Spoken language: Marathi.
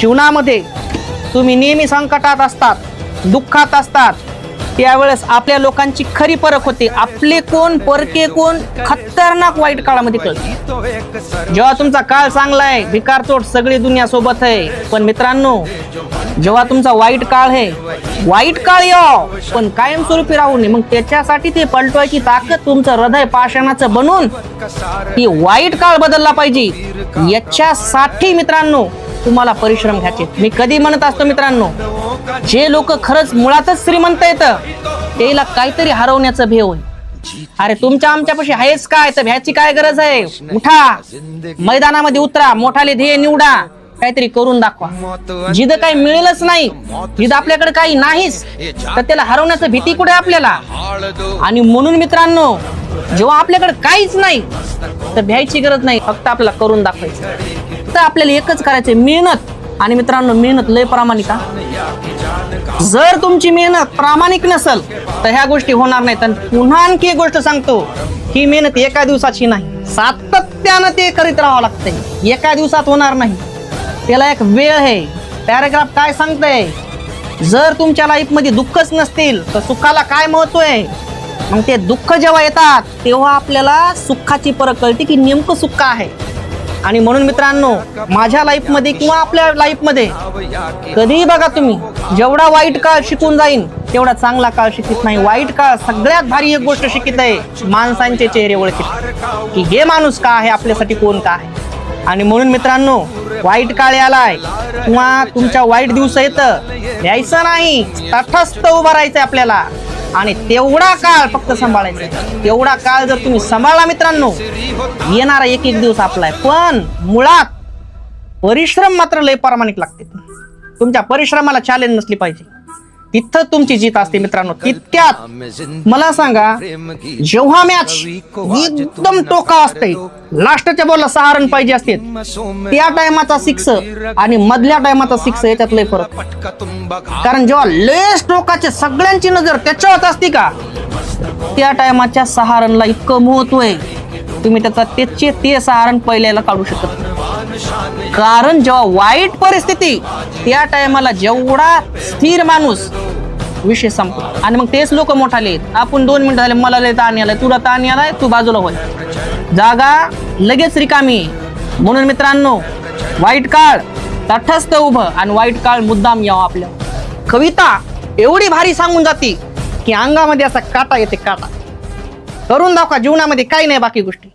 जीवनामध्ये तुम्ही नेहमी संकटात असतात दुःखात असतात त्यावेळेस आपल्या लोकांची खरी परख होते. आपले कोण परके कोण खतरनाक वाईट काळामध्ये कळते. जेव्हा तुमचा काळ चांगला आहे भिकारचोट सगळी दुनिया सोबत आहे. पण मित्रांनो जेव्हा तुमचा वाईट काळ आहे वाईट काळ यो पण कायमस्वरूपी राहू नये. मग त्याच्यासाठी ते पलटवायची ताकद तुमचं हृदय पाषाणाचं बनून ती वाईट काळ बदलला पाहिजे. याच्यासाठी मित्रांनो तुम्हाला परिश्रम घ्यायचे. मी कधी म्हणत असतो मित्रांनो जे लोक खरंच मुळातच श्रीमंत येत त्याला काहीतरी हरवण्याचं भेव आहे. अरे तुमच्या आमच्यापाशी आहेच काय तर भ्याची काय गरज आहे? उठा. मैदानामध्ये उतरा. मोठाले ध्येय निवडा. काहीतरी करून दाखवा. जिद काही मिळेलच नाही जिद आपल्याकडे काही नाहीच तर त्याला हरवण्याचं भीती कुठे आपल्याला? आणि म्हणून मित्रांनो जेव्हा आपल्याकडे काहीच नाही तर भ्यायची गरज नाही. फक्त आपल्याला करून दाखवायचं. फक्त आपल्याला एकच करायचे मेहनत. आणि मित्रांनो मेहनत लय प्रामाणिक जर तुमची मेहनत प्रामाणिक नसेल तर ह्या गोष्टी होणार नाहीत. आणि पुन्हा आणखी एक गोष्ट सांगतो ही मेहनत एका दिवसाची नाही सातत्यानं ते करीत राहावं लागतंय. एका दिवसात होणार नाही. त्याला एक वेळ आहे. पॅराग्राफ काय सांगतंय? जर तुमच्या लाईफमध्ये दुःखच नसतील तर सुखाला काय महत्त्व आहे? मग ते दुःख जेव्हा येतात तेव्हा आपल्याला सुखाची परत कळते की नेमकं सुख आहे. आणि म्हणून मित्रांनो माझ्या लाईफमध्ये किंवा आपल्या लाईफमध्ये कधीही बघा तुम्ही जेवढा वाईट काळ शिकून जाईन तेवढा चांगला काळ शिकत नाही. वाईट काळ सगळ्यात भारी एक गोष्ट शिकित आहे माणसांचे चेहरे ओळखित. की हे माणूस का आहे आपल्यासाठी कोण का आहे? आणि म्हणून मित्रांनो वाईट काळ आलाय किंवा तुमच्या वाईट दिवस येतं द्यायचं नाही. तटस्थ उभं राहायचंय आपल्याला. आणि तेवढा काळ फक्त सांभाळायचा तेवढा काळ जर तुम्ही सांभाळला मित्रांनो येणारा एक एक दिवस आपला आहे. पण मुळात परिश्रम मात्र लय प्रामाणिक लागते. तुमच्या परिश्रमाला चॅलेंज नसली पाहिजे. तिथं तुमची जीत असते मित्रांनो. तितक्यात मला सांगा जेव्हा मॅच एकदम टोका असते लास्टच्या बॉलला सहा रन पाहिजे असते त्या टायमाचा सिक्स आणि मधल्या टायमाचा सिक्स याच्यात लय फरक. कारण जेव्हा लेस टोकाचे सगळ्यांची नजर त्याच्यावर असते का? त्या टायमाच्या सहा रनला इतकं महत्त्व आहे. तुम्ही त्याचा त्याचे ते सहा रन पहिल्याला काढू शकत कारण जेव्हा वाईट परिस्थिती त्या टायमाला जेवढा स्थिर माणूस विषय संपला. आणि मग तेच लोक मोठाले आपण दोन मिनिटं झाले मला लय ताण आलाय तुला ताण आलाय तू बाजूला होय. जागा लगेच रिकामी म्हणून मित्रांनो वाईट काळ तटस्थ उभं आणि वाईट काळ मुद्दाम यावं आपल्या कविता एवढी भारी सांगून जाते की अंगामध्ये असा काटा येते काटा. करून दाखवा जीवनामध्ये काही नाही बाकी गोष्टी.